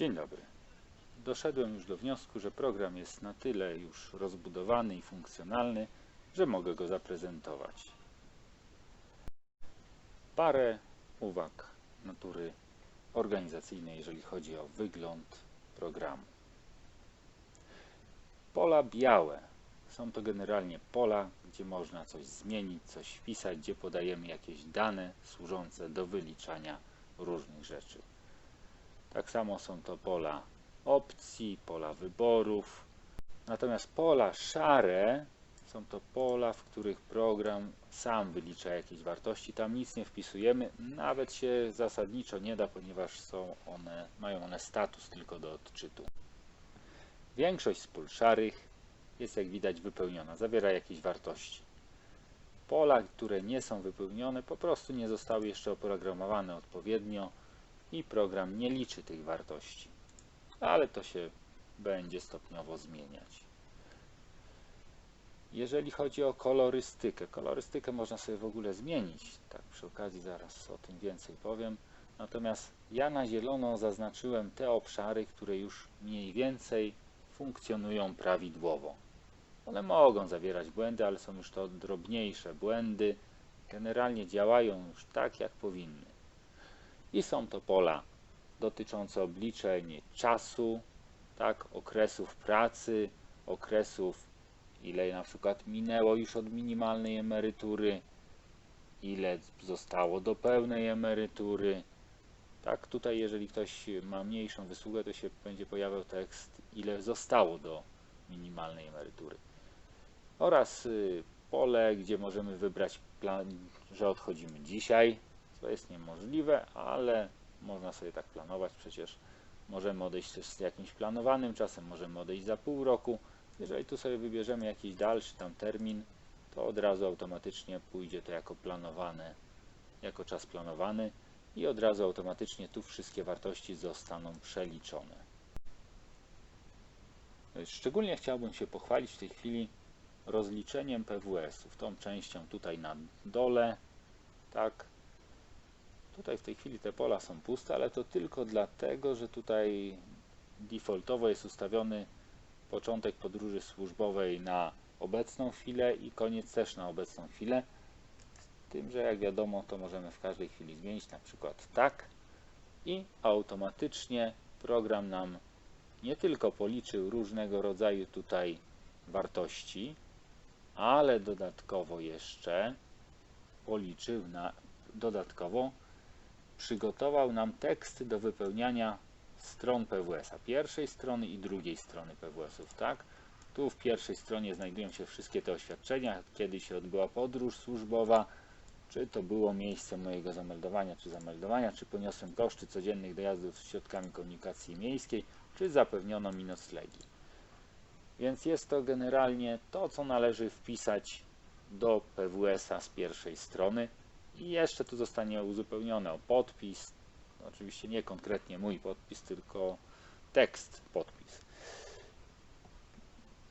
Dzień dobry. Doszedłem już do wniosku, że program jest na tyle już rozbudowany i funkcjonalny, że mogę go zaprezentować. Parę uwag natury organizacyjnej, jeżeli chodzi o wygląd programu. Pola białe są to generalnie pola, gdzie można coś zmienić, coś wpisać, gdzie podajemy jakieś dane służące do wyliczania różnych rzeczy. Tak samo są to pola opcji, pola wyborów. Natomiast pola szare są to pola, w których program sam wylicza jakieś wartości. Tam nic nie wpisujemy, nawet się zasadniczo nie da, ponieważ są one, mają one status tylko do odczytu. Większość z pól szarych jest jak widać wypełniona, zawiera jakieś wartości. Pola, które nie są wypełnione, po prostu nie zostały jeszcze oprogramowane odpowiednio i program nie liczy tych wartości. Ale to się będzie stopniowo zmieniać. Jeżeli chodzi o kolorystykę, kolorystykę można sobie w ogóle zmienić. Tak, przy okazji zaraz o tym więcej powiem. Natomiast ja na zielono zaznaczyłem te obszary, które już mniej więcej funkcjonują prawidłowo. One mogą zawierać błędy, ale są już to drobniejsze błędy. Generalnie działają już tak, jak powinny. I są to pola dotyczące obliczeń czasu, tak, okresów pracy, okresów, ile na przykład minęło już od minimalnej emerytury, ile zostało do pełnej emerytury. Tak, tutaj jeżeli ktoś ma mniejszą wysługę, to się będzie pojawiał tekst, ile zostało do minimalnej emerytury. Oraz y, pole, gdzie możemy wybrać plan, że odchodzimy dzisiaj, co jest niemożliwe, ale można sobie tak planować. Przecież możemy odejść też z jakimś planowanym czasem, możemy odejść za pół roku. Jeżeli tu sobie wybierzemy jakiś dalszy tam termin, to od razu automatycznie pójdzie to jako planowane, jako czas planowany i od razu automatycznie tu wszystkie wartości zostaną przeliczone. Szczególnie chciałbym się pochwalić w tej chwili rozliczeniem PWS-ów, tą częścią tutaj na dole, tak, Tutaj w tej chwili te pola są puste, ale to tylko dlatego, że tutaj defaultowo jest ustawiony początek podróży służbowej na obecną chwilę i koniec też na obecną chwilę. Z tym, że jak wiadomo, to możemy w każdej chwili zmienić, na przykład tak i automatycznie program nam nie tylko policzył różnego rodzaju tutaj wartości, ale dodatkowo jeszcze policzył na dodatkowo przygotował nam teksty do wypełniania stron PWS-a, pierwszej strony i drugiej strony PWS-ów, tak? Tu w pierwszej stronie znajdują się wszystkie te oświadczenia, kiedy się odbyła podróż służbowa, czy to było miejsce mojego zameldowania, czy zameldowania, czy poniosłem koszty codziennych dojazdów z środkami komunikacji miejskiej, czy zapewniono mi noclegi. Więc jest to generalnie to, co należy wpisać do PWS-a z pierwszej strony, i jeszcze tu zostanie uzupełnione o podpis. Oczywiście nie konkretnie mój podpis, tylko tekst podpis.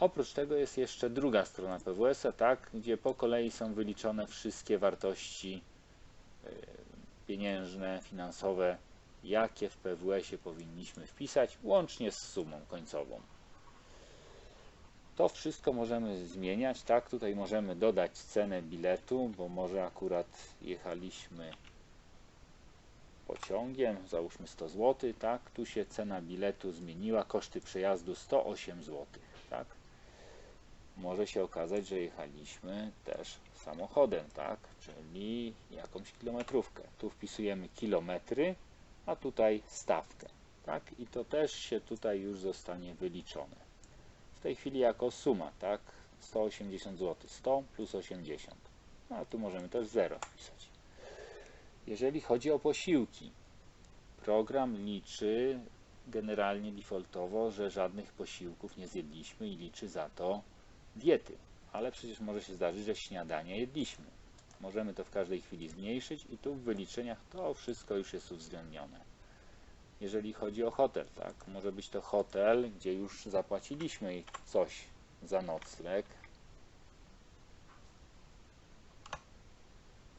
Oprócz tego jest jeszcze druga strona PWS-a, tak, gdzie po kolei są wyliczone wszystkie wartości e, pieniężne, finansowe, jakie w PWS-ie powinniśmy wpisać, łącznie z sumą końcową. To wszystko możemy zmieniać, tak? Tutaj możemy dodać cenę biletu, bo może akurat jechaliśmy pociągiem, załóżmy 100 zł, tak? Tu się cena biletu zmieniła, koszty przejazdu 108 zł, tak? Może się okazać, że jechaliśmy też samochodem, tak? Czyli jakąś kilometrówkę. Tu wpisujemy kilometry, a tutaj stawkę, tak? I to też się tutaj już zostanie wyliczone w tej chwili jako suma, tak? 180 zł, 100 plus 80. No, a tu możemy też 0 wpisać. Jeżeli chodzi o posiłki, program liczy generalnie defaultowo, że żadnych posiłków nie zjedliśmy i liczy za to diety. Ale przecież może się zdarzyć, że śniadanie jedliśmy. Możemy to w każdej chwili zmniejszyć i tu w wyliczeniach to wszystko już jest uwzględnione jeżeli chodzi o hotel, tak? Może być to hotel, gdzie już zapłaciliśmy coś za nocleg.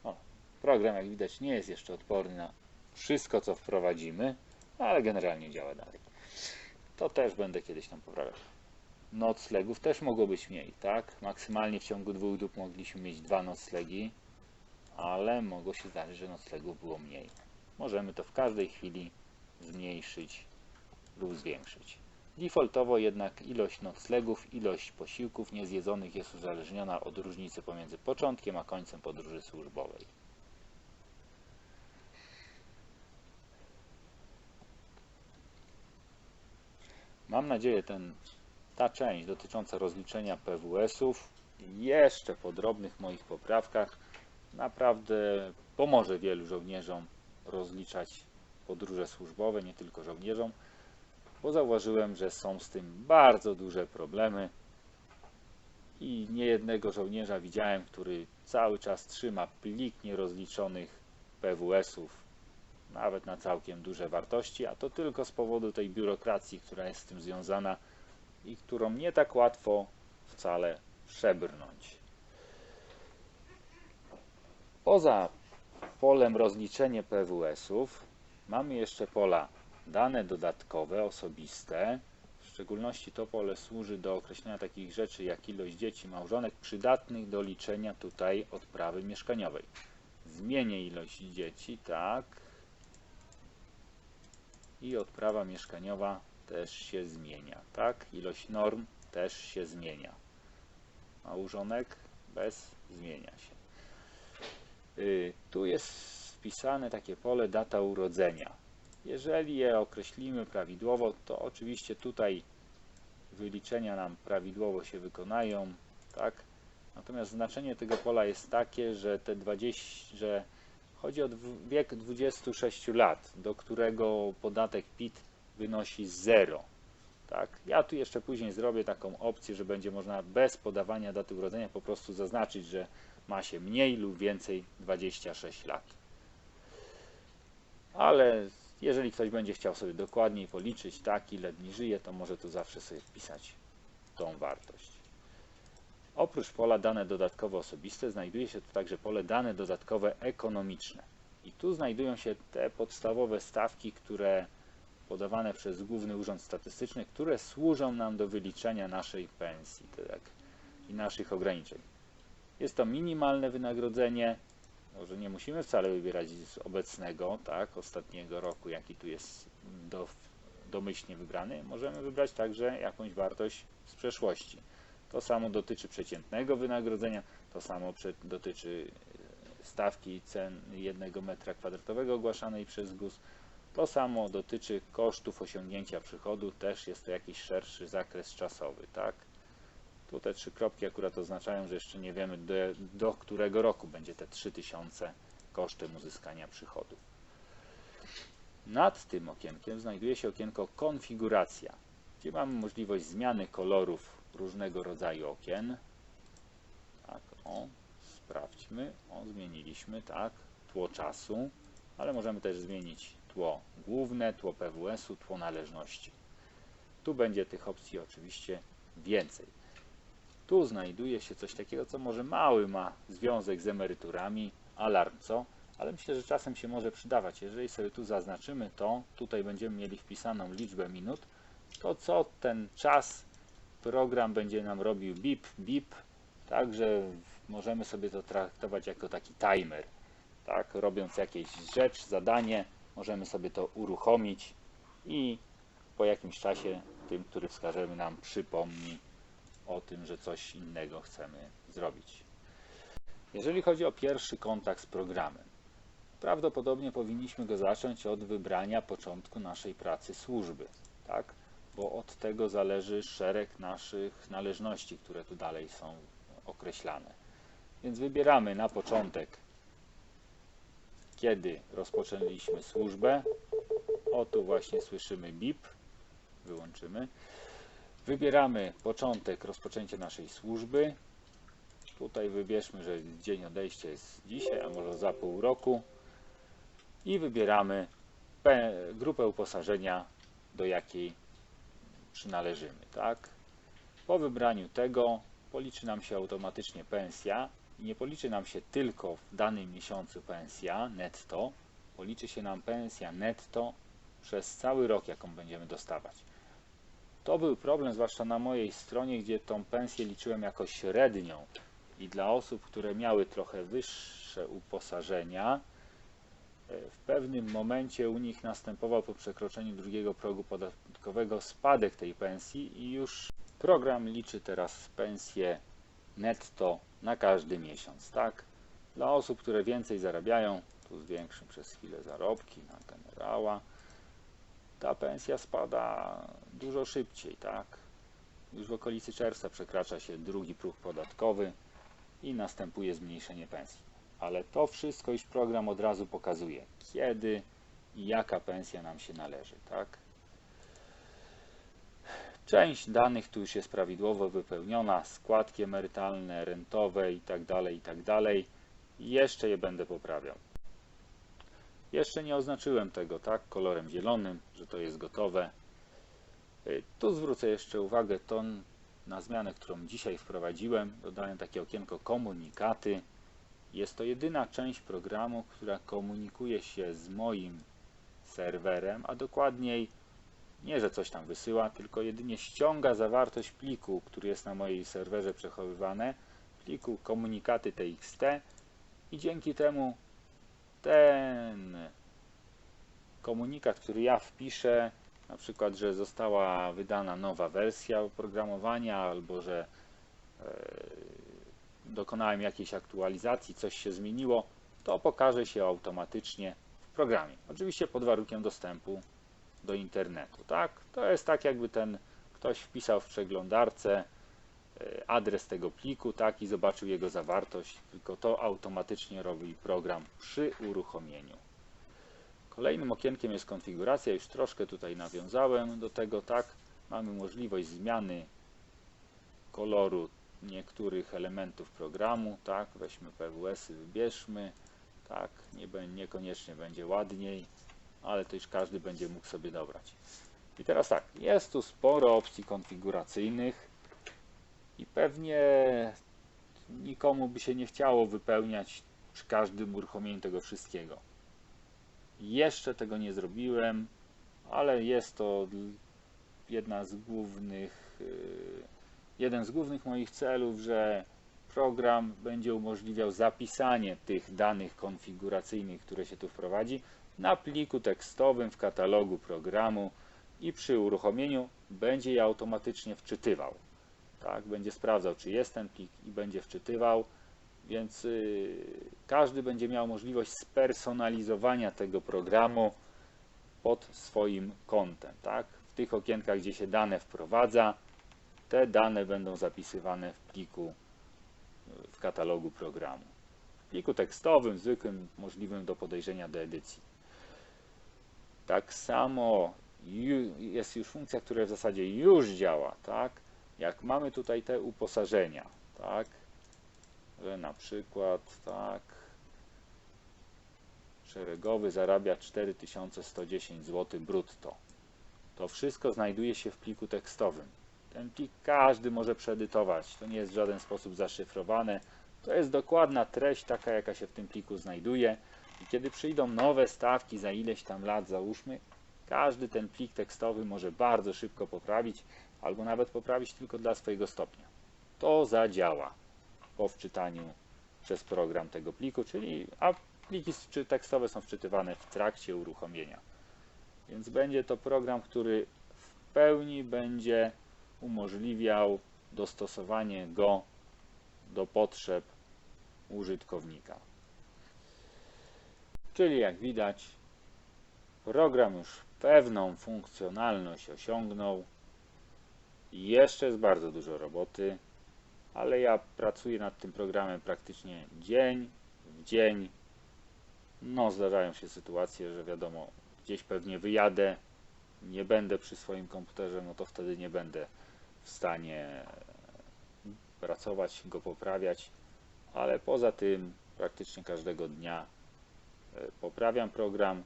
O, program, jak widać, nie jest jeszcze odporny na wszystko, co wprowadzimy, ale generalnie działa dalej. To też będę kiedyś tam poprawiał. Noclegów też mogło być mniej, tak? Maksymalnie w ciągu dwóch dób mogliśmy mieć dwa noclegi, ale mogło się zdarzyć, że noclegów było mniej. Możemy to w każdej chwili zmniejszyć lub zwiększyć. Defaultowo jednak ilość noclegów, ilość posiłków niezjedzonych jest uzależniona od różnicy pomiędzy początkiem a końcem podróży służbowej. Mam nadzieję, ten, ta część dotycząca rozliczenia PWS-ów jeszcze po drobnych moich poprawkach naprawdę pomoże wielu żołnierzom rozliczać podróże służbowe, nie tylko żołnierzom, bo zauważyłem, że są z tym bardzo duże problemy i niejednego żołnierza widziałem, który cały czas trzyma plik nierozliczonych PWS-ów, nawet na całkiem duże wartości, a to tylko z powodu tej biurokracji, która jest z tym związana i którą nie tak łatwo wcale przebrnąć. Poza polem rozliczenie PWS-ów mamy jeszcze pola dane dodatkowe, osobiste. W szczególności to pole służy do określenia takich rzeczy jak ilość dzieci, małżonek przydatnych do liczenia tutaj odprawy mieszkaniowej. Zmienię ilość dzieci, tak. I odprawa mieszkaniowa też się zmienia, tak. Ilość norm też się zmienia. Małżonek bez zmienia się. Y, tu jest wpisane takie pole data urodzenia. Jeżeli je określimy prawidłowo, to oczywiście tutaj wyliczenia nam prawidłowo się wykonają, tak? Natomiast znaczenie tego pola jest takie, że te 20, że chodzi o wiek 26 lat, do którego podatek PIT wynosi 0. Tak? Ja tu jeszcze później zrobię taką opcję, że będzie można bez podawania daty urodzenia po prostu zaznaczyć, że ma się mniej lub więcej 26 lat. Ale jeżeli ktoś będzie chciał sobie dokładniej policzyć, tak, ile dni żyje, to może tu zawsze sobie wpisać tą wartość. Oprócz pola dane dodatkowe osobiste znajduje się tu także pole dane dodatkowe ekonomiczne. I tu znajdują się te podstawowe stawki, które podawane przez Główny Urząd Statystyczny, które służą nam do wyliczenia naszej pensji tak, i naszych ograniczeń. Jest to minimalne wynagrodzenie, może nie musimy wcale wybierać z obecnego, tak, ostatniego roku, jaki tu jest do, domyślnie wybrany. Możemy wybrać także jakąś wartość z przeszłości. To samo dotyczy przeciętnego wynagrodzenia, to samo dotyczy e, stawki cen jednego metra kwadratowego ogłaszanej przez GUS. To samo dotyczy kosztów osiągnięcia przychodu, też jest to jakiś szerszy zakres czasowy, tak? Tu te trzy kropki akurat oznaczają, że jeszcze nie wiemy do, do którego roku będzie te 3000 kosztem uzyskania przychodów. Nad tym okienkiem znajduje się okienko konfiguracja, gdzie mamy możliwość zmiany kolorów różnego rodzaju okien. Tak, o, sprawdźmy. O, zmieniliśmy, tak, tło czasu, ale możemy też zmienić tło główne, tło PWS-u, tło należności. Tu będzie tych opcji oczywiście więcej. Tu znajduje się coś takiego, co może mały ma związek z emeryturami, alarm co, ale myślę, że czasem się może przydawać. Jeżeli sobie tu zaznaczymy to, tutaj będziemy mieli wpisaną liczbę minut, to co ten czas program będzie nam robił bip, bip, także możemy sobie to traktować jako taki timer. Tak, robiąc jakieś rzecz, zadanie, możemy sobie to uruchomić i po jakimś czasie tym, który wskażemy nam przypomni o tym, że coś innego chcemy zrobić. Jeżeli chodzi o pierwszy kontakt z programem, prawdopodobnie powinniśmy go zacząć od wybrania początku naszej pracy służby, tak? bo od tego zależy szereg naszych należności, które tu dalej są określane. Więc wybieramy na początek, kiedy rozpoczęliśmy służbę. O tu właśnie słyszymy bip, wyłączymy. Wybieramy początek rozpoczęcia naszej służby. Tutaj wybierzmy, że dzień odejścia jest dzisiaj, a może za pół roku. I wybieramy grupę uposażenia, do jakiej przynależymy. Tak? Po wybraniu tego policzy nam się automatycznie pensja i nie policzy nam się tylko w danym miesiącu pensja netto, policzy się nam pensja netto przez cały rok, jaką będziemy dostawać. To był problem, zwłaszcza na mojej stronie, gdzie tą pensję liczyłem jako średnią. I dla osób, które miały trochę wyższe uposażenia, e, w pewnym momencie u nich następował po przekroczeniu drugiego progu podatkowego spadek tej pensji i już program liczy teraz pensję netto na każdy miesiąc, tak? Dla osób, które więcej zarabiają, tu zwiększę przez chwilę zarobki na generała, ta pensja spada dużo szybciej, tak? Już w okolicy czerwca przekracza się drugi próg podatkowy i następuje zmniejszenie pensji. Ale to wszystko już program od razu pokazuje, kiedy i jaka pensja nam się należy, tak? Część danych tu już jest prawidłowo wypełniona, składki emerytalne, rentowe itd., itd. Jeszcze je będę poprawiał. Jeszcze nie oznaczyłem tego tak kolorem zielonym, że to jest gotowe. Y, tu zwrócę jeszcze uwagę to na zmianę, którą dzisiaj wprowadziłem. Dodałem takie okienko komunikaty. Jest to jedyna część programu, która komunikuje się z moim serwerem, a dokładniej nie, że coś tam wysyła, tylko jedynie ściąga zawartość pliku, który jest na mojej serwerze przechowywane, pliku komunikaty txt i dzięki temu ten komunikat, który ja wpiszę, na przykład, że została wydana nowa wersja oprogramowania albo że e, dokonałem jakiejś aktualizacji, coś się zmieniło, to pokaże się automatycznie w programie. Oczywiście pod warunkiem dostępu do internetu. Tak? To jest tak, jakby ten ktoś wpisał w przeglądarce e, adres tego pliku tak, i zobaczył jego zawartość, tylko to automatycznie robi program przy uruchomieniu. Kolejnym okienkiem jest konfiguracja, już troszkę tutaj nawiązałem do tego, tak, mamy możliwość zmiany koloru niektórych elementów programu, tak, weźmy PWS-y, wybierzmy, tak, nie, niekoniecznie będzie ładniej, ale to już każdy będzie mógł sobie dobrać. I teraz tak, jest tu sporo opcji konfiguracyjnych i pewnie nikomu by się nie chciało wypełniać przy każdym uruchomieniu tego wszystkiego. Jeszcze tego nie zrobiłem, ale jest to jedna z głównych, y, jeden z głównych moich celów, że program będzie umożliwiał zapisanie tych danych konfiguracyjnych, które się tu wprowadzi, na pliku tekstowym w katalogu programu i przy uruchomieniu będzie je automatycznie wczytywał. Tak, będzie sprawdzał, czy jest ten plik i będzie wczytywał, więc yy, każdy będzie miał możliwość spersonalizowania tego programu pod swoim kątem. Tak? W tych okienkach, gdzie się dane wprowadza, te dane będą zapisywane w pliku w katalogu programu. W pliku tekstowym, zwykłym, możliwym do podejrzenia do edycji. Tak samo jest już funkcja, która w zasadzie już działa, tak? Jak mamy tutaj te uposażenia, tak? Na przykład, tak, szeregowy zarabia 4110 zł brutto. To wszystko znajduje się w pliku tekstowym. Ten plik każdy może przeedytować. To nie jest w żaden sposób zaszyfrowane. To jest dokładna treść, taka jaka się w tym pliku znajduje. I kiedy przyjdą nowe stawki za ileś tam lat, załóżmy, każdy ten plik tekstowy może bardzo szybko poprawić, albo nawet poprawić tylko dla swojego stopnia. To zadziała po wczytaniu przez program tego pliku, czyli a pliki tekstowe są wczytywane w trakcie uruchomienia. Więc będzie to program, który w pełni będzie umożliwiał dostosowanie go do potrzeb użytkownika. Czyli jak widać, program już pewną funkcjonalność osiągnął. Jeszcze jest bardzo dużo roboty, ale ja pracuję nad tym programem praktycznie dzień w dzień. No, zdarzają się sytuacje, że wiadomo, gdzieś pewnie wyjadę, nie będę przy swoim komputerze, no to wtedy nie będę w stanie pracować, go poprawiać, ale poza tym praktycznie każdego dnia E, poprawiam program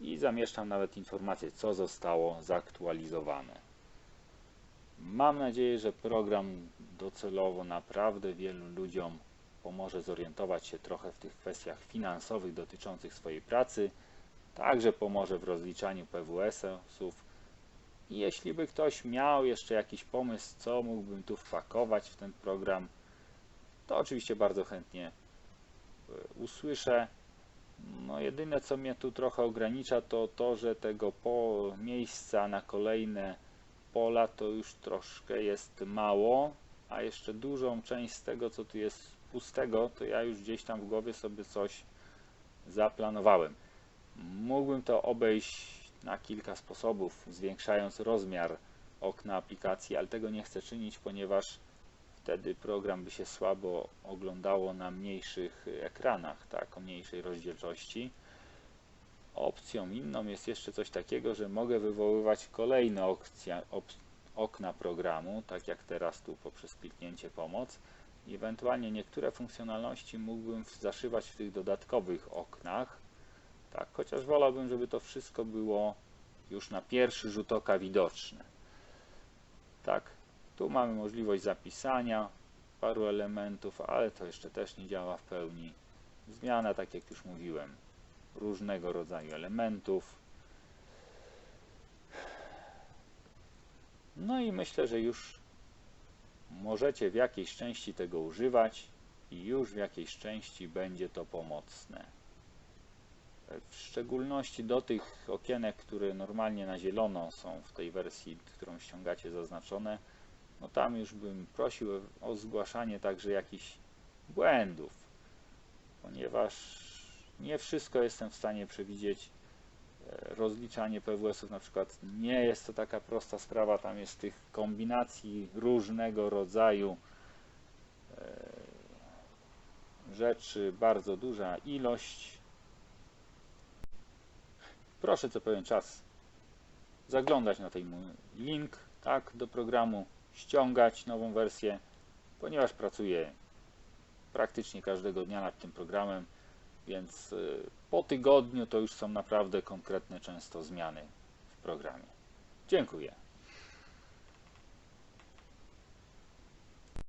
i zamieszczam nawet informację, co zostało zaktualizowane. Mam nadzieję, że program docelowo naprawdę wielu ludziom pomoże zorientować się trochę w tych kwestiach finansowych dotyczących swojej pracy, także pomoże w rozliczaniu PWS-ów jeśli by ktoś miał jeszcze jakiś pomysł, co mógłbym tu wpakować w ten program, to oczywiście bardzo chętnie e, usłyszę. No jedyne co mnie tu trochę ogranicza to to, że tego po miejsca na kolejne pola to już troszkę jest mało, a jeszcze dużą część z tego co tu jest pustego, to ja już gdzieś tam w głowie sobie coś zaplanowałem. Mógłbym to obejść na kilka sposobów, zwiększając rozmiar okna aplikacji, ale tego nie chcę czynić, ponieważ wtedy program by się słabo oglądało na mniejszych ekranach, tak, o mniejszej rozdzielczości. Opcją inną jest jeszcze coś takiego, że mogę wywoływać kolejne op, okna programu, tak jak teraz tu poprzez kliknięcie pomoc. I ewentualnie niektóre funkcjonalności mógłbym zaszywać w tych dodatkowych oknach, tak, chociaż wolałbym, żeby to wszystko było już na pierwszy rzut oka widoczne. Tak, tu mamy możliwość zapisania paru elementów, ale to jeszcze też nie działa w pełni. Zmiana, tak jak już mówiłem, różnego rodzaju elementów. No i myślę, że już możecie w jakiejś części tego używać i już w jakiejś części będzie to pomocne. W szczególności do tych okienek, które normalnie na zielono są w tej wersji, którą ściągacie zaznaczone, no tam już bym prosił o zgłaszanie także jakichś błędów, ponieważ nie wszystko jestem w stanie przewidzieć. E, Rozliczanie PWS-ów na przykład nie jest to taka prosta sprawa, tam jest tych kombinacji różnego rodzaju e, rzeczy bardzo duża ilość. Proszę co pewien czas zaglądać na ten link tak, do programu, ściągać nową wersję, ponieważ pracuję praktycznie każdego dnia nad tym programem, więc y, po tygodniu to już są naprawdę konkretne często zmiany w programie. Dziękuję.